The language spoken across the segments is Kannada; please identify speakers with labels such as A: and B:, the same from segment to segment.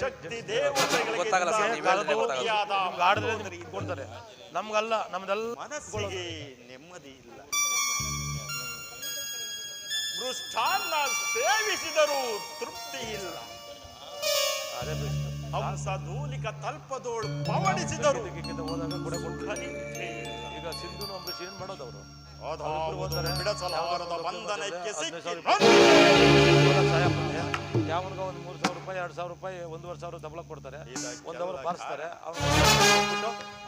A: ಶಕ್ತಿ
B: ಗೊತ್ತಾಗಲ್ಲ ಸರ್, ನೀವ್ ಹೇಳಿದ್ರೆ ಗೊತ್ತಾಗಲ್ಲ.
C: ನಿಮ್ಗೆ ಆಡಿದ್ರೆ ಕೊಡ್ತಾರೆ ನಮ್ಗಲ್ಲ ನಮ್ದೆಲ್ಲ
A: ಮನಸ್ಸಿಗೆ ನೆಮ್ಮದಿ ಇಲ್ಲ. ಮೃಷ್ಟಾನ್ನ ಸೇವಿಸಿದರೂ ತೃಪ್ತಿ ಇಲ್ಲ. ಹಂಸ ಧೂಲಿಕ ತಲ್ಪದೋಳು ಪವಡಿಸಿದರು
C: ಇದಕ್ಕಿಂತ ಹೋದಾಗ ಕೂಡ ಕೊಡ್ತಾರೆ ಈಗ ಸಿಂಧು ಅಂಬರೀಷ್ ಏನ್ ಮಾಡೋದು ಅವರು
A: ಬಂಧನಕ್ಕೆ ಸಿಕ್ಕಿ
C: ಯಾವನಿಗ ಒಂದು ಮೂರು ಸಾವಿರ ರೂಪಾಯಿ ಎರಡು ಸಾವಿರ ರೂಪಾಯಿ ಒಂದೂವರೆ ಸಾವಿರ ದಬಳ ಕೊಡ್ತಾರೆ. ಒಂದು ಅವರ್ ಬಾರಿಸ್ತಾರೆ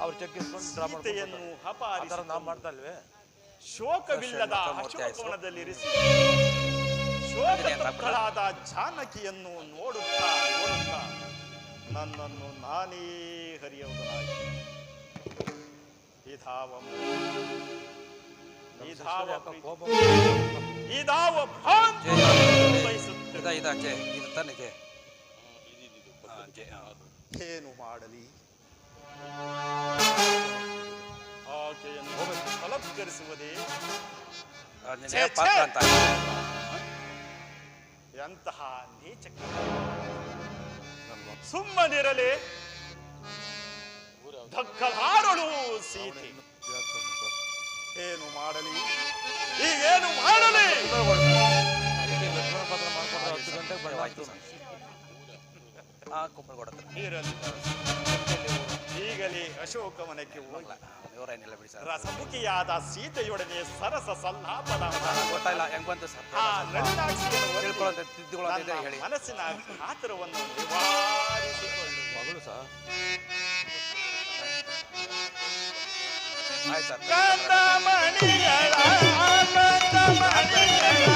C: ಅವ್ರು ಚೆಕ್ ಇಸ್ಕೊಂಡು ಡ್ರಾ ಮಾಡ್ತಾರೆ ನಾವು ಮಾಡ್ತಾ ಇಲ್ವೇ
A: ಶೋಕವಿಲ್ಲದ
B: ಮೂರ್ತಿ ಆಯ್ತು.
A: ಅಶೋಕವನದಲ್ಲಿರಿಸಿ ಶೋಕತಪ್ತಳಾದ ಜಾನಕಿಯನ್ನು ನೋಡುತ್ತಾ ನೋಡುತ್ತಾ ನನ್ನನ್ನು ನಾನೇ ಈ ಇದಾವ ಇದಾವ ಇದಾವ ಭ್ರಾಂತಿ ಬಯಸುತ್ತಿದೆ.
B: ಇದ ಇದಕ್ಕೆ ಜೆ ಇದು ತಾನೆ ಜೆ ಹಾ, ಜೆ ಹಾ.
A: ಏನು ಮಾಡಲಿ ಆಕೆಯನ್ನು ಛೇ,
B: ಪಾತ್ರ. ಅಂತ.
A: ಎಂತಹ ನೀಚ ಸುಮ್ಮನಿರಲಿ. ಧಕ್ಕಲಾರಳು ಸೀತೆ. ಏನು ಮಾಡಲಿ? ಈಗೇನು ಮಾಡಲಿ?
C: ಗಂಟೆಗೆ ಆ
B: ಸರ್
A: ಈಗಲೇ ಅಶೋಕವನಕ್ಕೆ ಹೋಗಿ.
B: ಇವರೇನಿಲ್ಲ ಬಿಡಿ ಸರ್.
A: ರಸಮುಖಿಯಾದ ಸೀತೆಯೊಡನೆ ಸರಸ ಸಲ್ಲಾಪದ
B: ಗೊತ್ತಾಯಿಲ್ಲ ಹೆಂಗ್ ಬಂತು ಸರ್?
A: ಆ
B: ಹೇಳಿ
A: ಮನಸ್ಸಿನ ಆತರವನ್ನು ನಿವಾರಿಸಿಕೊಳ್ಳು.
C: ಮಗಳು ಸಹ
B: ಆಯ್ತು ಸರ್.
A: ಕಂದಮಣಿಯಳ ಕಂದಮಣಿಗಳ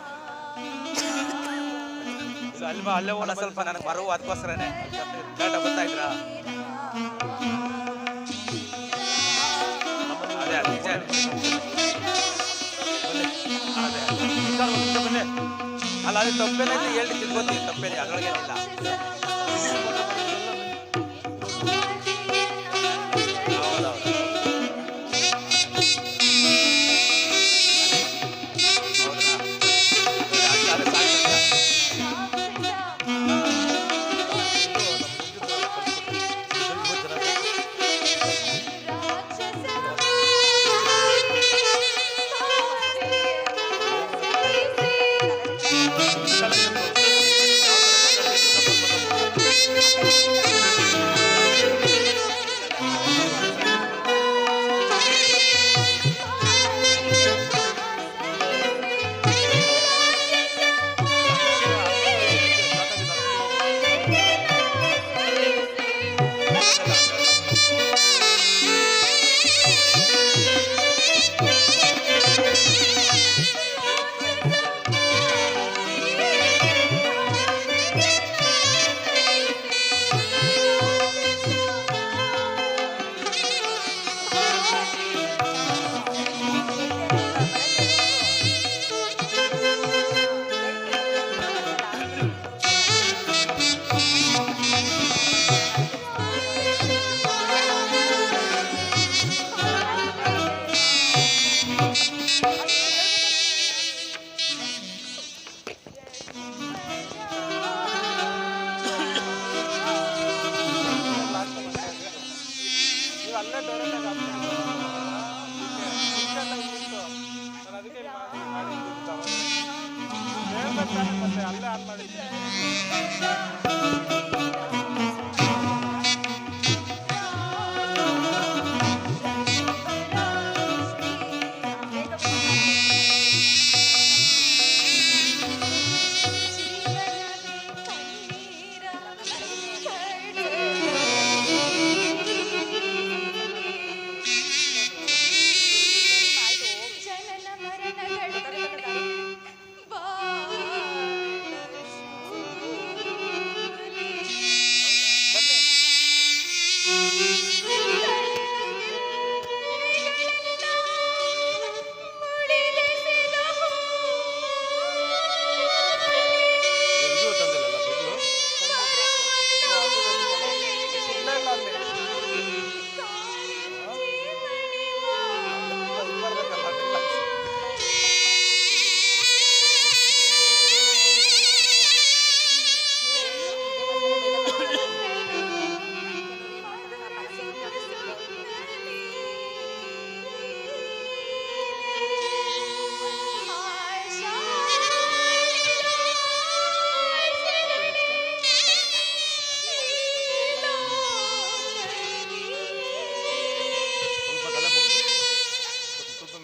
C: ಅಲ್ಲಿ ಬಾ ಅಲ್ಲೇ
B: ಅಲ್ಲ ಸ್ವಲ್ಪ, ನನಗೆ ಬರುವ ಅದಕ್ಕೋಸ್ಕರನೇ. ಗೊತ್ತಾಯ್ತಾ ಅದೇ, ಅದು ನಿಜ ಅದೇ ಅಲ್ಲ, ಅದು ತಪ್ಪೇನೆ ಹೇಳಿ ತಿಳ್ಕೊತೀನಿ ತಪ್ಪೇನೆ? ಅದ್ರೊಳಗೇನಿಲ್ಲ.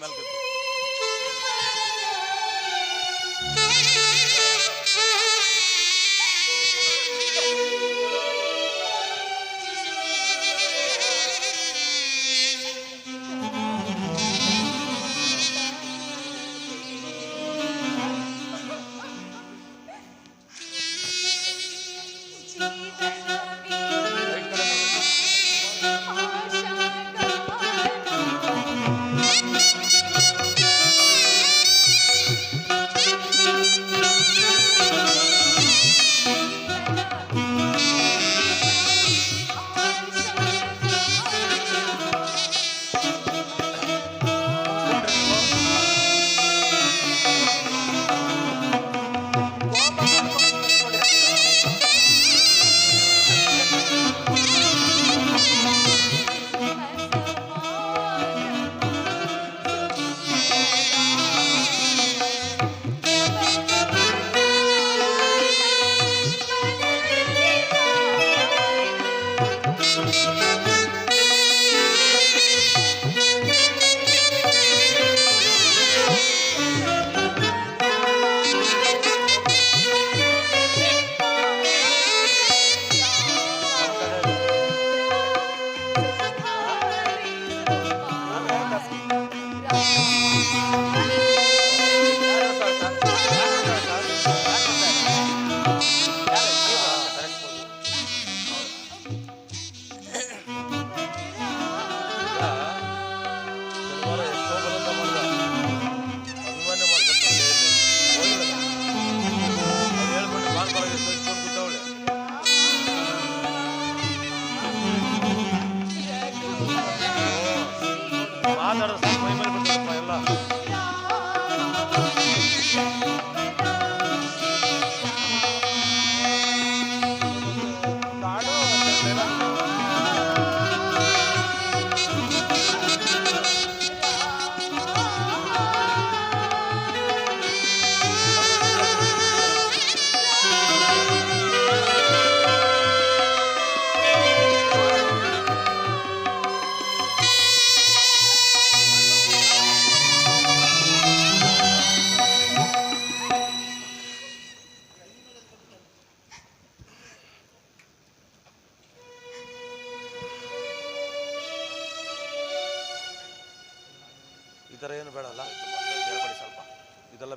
D: algo. Thank you.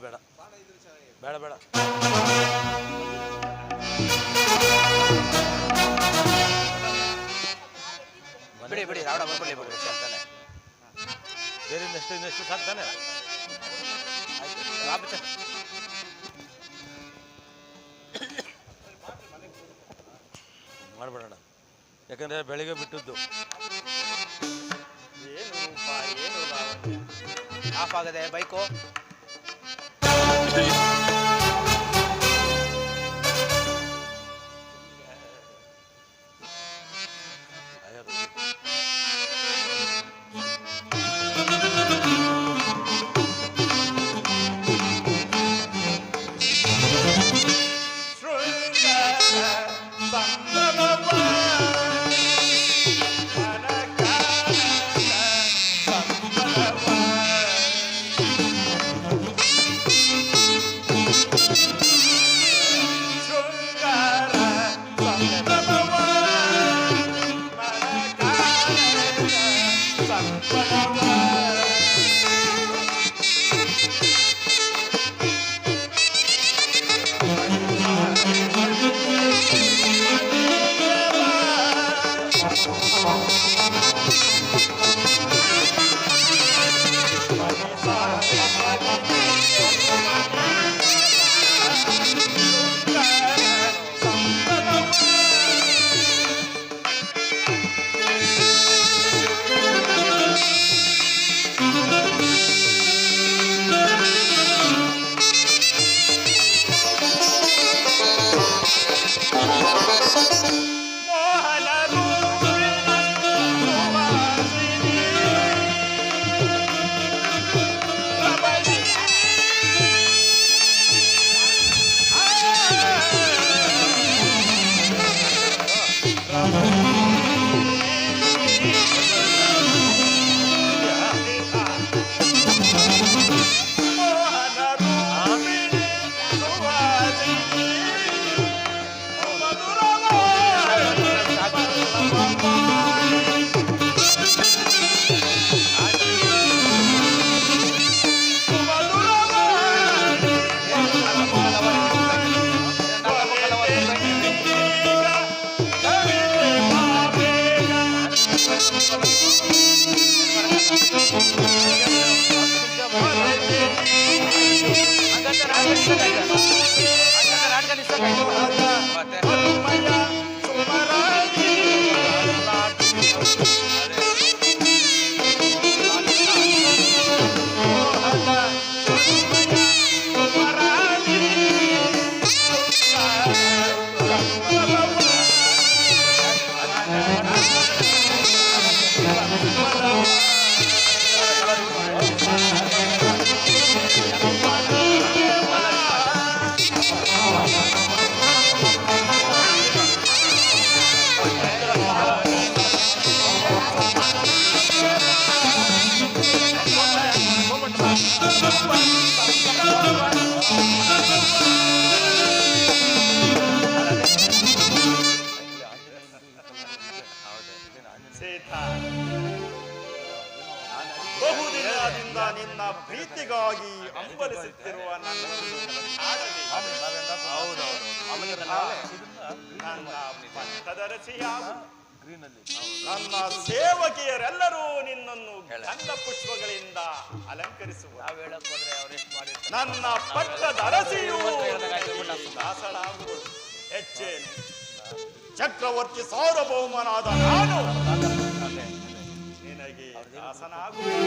A: ಬೇಡ. ಬೇಡ ಬೇಡ. ಬಿಡಿ ಬಿಡಿ ರಾವಣ ಬಂದ್ಬಿಡಿ ಬಿಡಿ ಅಂತಾನೆ
C: ಬೇರೆ ಇನ್ನೆಷ್ಟು ಇನ್ನೆಷ್ಟು ಸಾಕ್ತಾನೆ.
A: ಮಾಡ್ಬಿಡೋಣ. ಯಾಕಂದ್ರೆ ಬೆಳಿಗ್ಗೆ ಬಿಟ್ಟದ್ದು. ಆಫ್ ಆಗದೆ ಬೈಕು.
C: ಗ್ರೀನಲ್ಲಿ.
E: ನನ್ನ ಸೇವಕಿಯರೆಲ್ಲರೂ ನಿನ್ನನ್ನು ಗಂಧ ಪುಷ್ಪಗಳಿಂದ ಅಲಂಕರಿಸುವ ನನ್ನ ಪಟ್ಟದ ಅರಸಿಯು ದಾಸಳಾಗುವುದು. ಹೆಚ್ಚೇನು. ಚಕ್ರವರ್ತಿ ಸಾರ್ವಭೌಮನಾದ ನಾನು ನಿನಗೆ ದಾಸನಾಗುವೆ.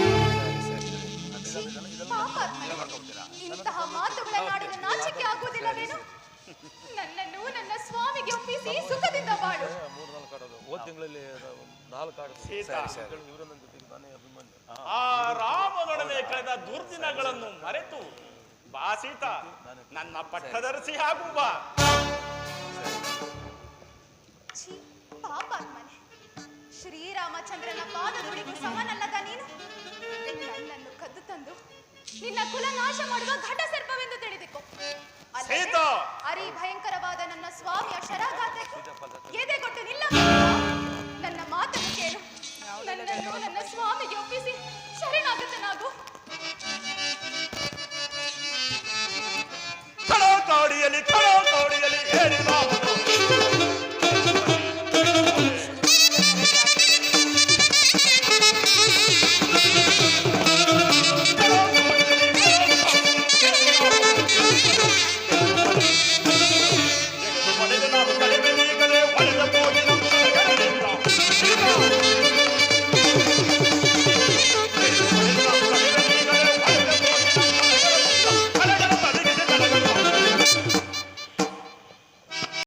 D: ನನ್ನನ್ನು ನನ್ನ ಸ್ವಾಮಿಗೆ ಒಪ್ಪಿಸಿ ಸುಖದಿಂದ ಬಾಳು.
C: ಮೂರು ನಾಲ್ಕು ಆಡೋದು. ಹೋದ ತಿಂಗಳಲ್ಲಿ ನಾಲ್ಕು ಆಡೋದು. ಇವರ ನನ್ನ ಜೊತೆಗೆ ನಾನೇ ಅಭಿಮಾನಿ
E: ಆ ರಾಮನೊಡನೆ ಕಳೆದ ದುರ್ದಿನಗಳನ್ನು ಮರೆತು. ಬಾ ಸೀತಾ. ನನ್ನ ಪಟ್ಟದರ್ಸಿ ಹಾ
D: ಛೀ, ಪಾಪಾತ್ಮನೆ ಶ್ರೀರಾಮಚಂದ್ರನ ಪಾದಧೂಳಿಗೂ ಸಮನಲ್ಲದ ನೀನು? ನನ್ನನ್ನು ಕದ್ದು ತಂದು ನಿನ್ನ ಕುಲ ನಾಶ ಮಾಡುವ ಘಟ ಸರ್ಪವೆಂದು ತಿಳಿದುಕೋ. ಅರಿ ಭಯಂಕರವಾದ ನನ್ನ ಸ್ವಾಮಿಯ ಶರಾಘಾತಕ್ಕೆ ಎದೆಗೊಟ್ಟು ನಿಲ್ಲ. ನನ್ನ ಮಾತನ್ನು ಕೇಳು. ನನ್ನನ್ನು ನನ್ನ ಸ್ವಾಮಿಗೆ ಒಪ್ಪಿಸಿ. ಶರಣಾಗತನಾಗು. ತಳತಾಡಿಯಲ್ಲಿ ತಳತಾಡಿಯಲ್ಲಿ ಹೇಳಿ